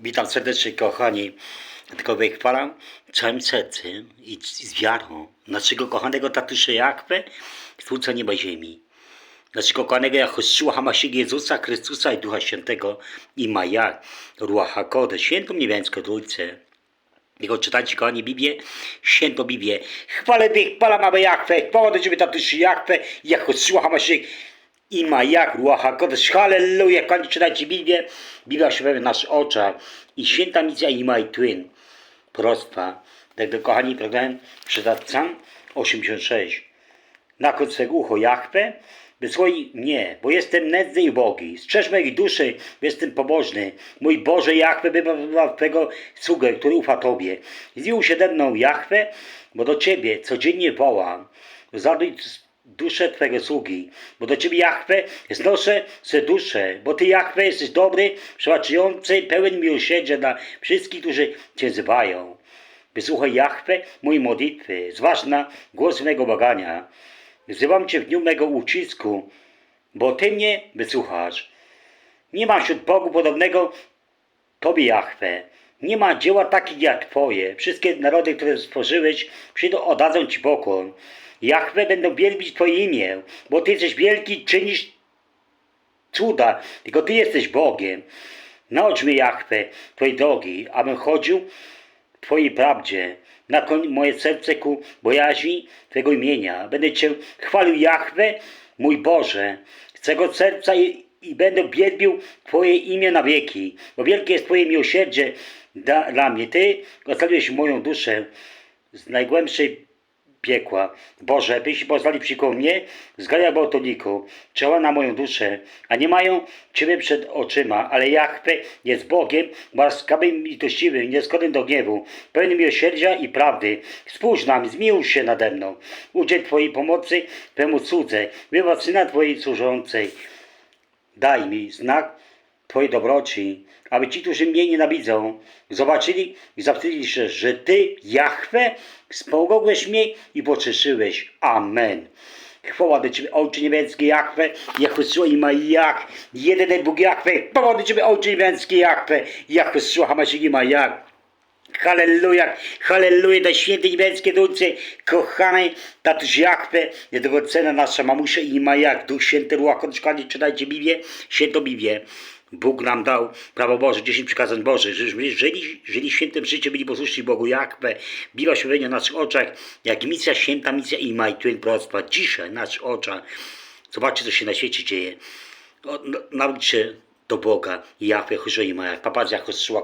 Witam serdecznie kochani. Tylko wychwalam całym sercem i z wiarą naszego kochanego tatusza Jachwę, Stwórca nieba i ziemi. Naszego kochanego Jehoszua Hamasiego Jezusa Chrystusa i Ducha Świętego i Maja, Ruacha Kode, Świętą Niebiańską Trójcę. Jego czytajcie kochani Biblię, świętą Biblię. Chwalę Ty, chwala mamy Jachwę, chwała do Ciebie tatuszu Jachwę, Jehoszua Hamasiego i Majach, Ruacha Kodesh, Halleluja, kochani czytajcie Biblię, Biblia się w naszych oczach i święta misja i Maj Twin, proroctwa. Także kochani, program Psalm 86. Nakład swego ucho Jachwę, wysłoj mnie, bo jestem nędzny i ubogi. Strzeż mojej duszy, bo jestem pobożny. Mój Boże Jachwę, wybaw Twego sługę, który ufa Tobie. Zjął się ze mną Jachwę, bo do Ciebie codziennie wołam. Zaduj duszę Twego sługi, bo do Ciebie Jachwę znoszę swe duszę, bo Ty Jachwę jesteś dobry, przebaczający, pełen miłosierdzia dla wszystkich, którzy Cię wzywają. Wysłuchaj Jachwę mojej modlitwy, zważ na głos mego błagania. Wzywam Cię w dniu mego ucisku, bo Ty mnie wysłuchasz. Nie ma wśród Bogu podobnego Tobie Jachwę. Nie ma dzieła takich jak Twoje. Wszystkie narody, które stworzyłeś, przyjdą, oddadzą Ci pokłon. Jachwę będą wielbić Twoje imię, bo Ty jesteś wielki, czynisz cuda, tylko Ty jesteś Bogiem. Naucz mnie, Jachwę, Twojej drogi, abym chodził w Twojej prawdzie. Nakłoń moje serce ku bojaźni Twojego imienia. Będę Cię chwalił, Jachwę, mój Boże, z całego serca i, i będę wielbił Twoje imię na wieki, bo wielkie jest Twoje miłosierdzie dla, dla mnie. Ty ocaliłeś moją duszę z najgłębszej piekła. Boże, byś pozwali przeciwko mnie, zgaja gwałtowniku, czoła na moją duszę, a nie mają Ciebie przed oczyma, ale Jachwę jest Bogiem, łaskawym i litościwym, nieskłonnym do gniewu, pełnym miłosierdzia i prawdy. Spójrz nam, zmiłuj się nade mną, udziel Twojej pomocy temu cudze, wybaw syna Twojej służącej. Daj mi znak Twojej dobroci, aby ci, którzy mnie nienawidzą, zobaczyli i zawstydzili się, że Ty, Jachwę, wspomogłeś mnie i pocieszyłeś. Amen. Chwała do Ciebie, Ojcze Niebieski, Jachwę, Jehoszua i Majach, jedyny Bóg Jachwę, chwała do Ciebie, Ojcze Niebieski, Jachwę, Jehoszua Hamasik i Majach. Halleluja, halleluja, dla świętej niebieskie dulce, kochany tatuś Jachwę, niedrogocena nasza mamusia i ma jak, Duch Święty, Ruach Kodesh, czytajcie Biblię, świętą Biblię. Bóg nam dał prawo Boże, 10 przykazań Bożych, żebyśmy żyli, żyli świętym życiem, byli posłuszni Bogu Jachwę. Biła się w naszych oczach, jak misja święta, misja i maj, twin proroctwa. Dzisiaj w naszych oczach. Zobaczcie, co się na świecie dzieje. No, Naucz się do Boga, Jachwę, Jehoszua i Maja. Papac Jehoszua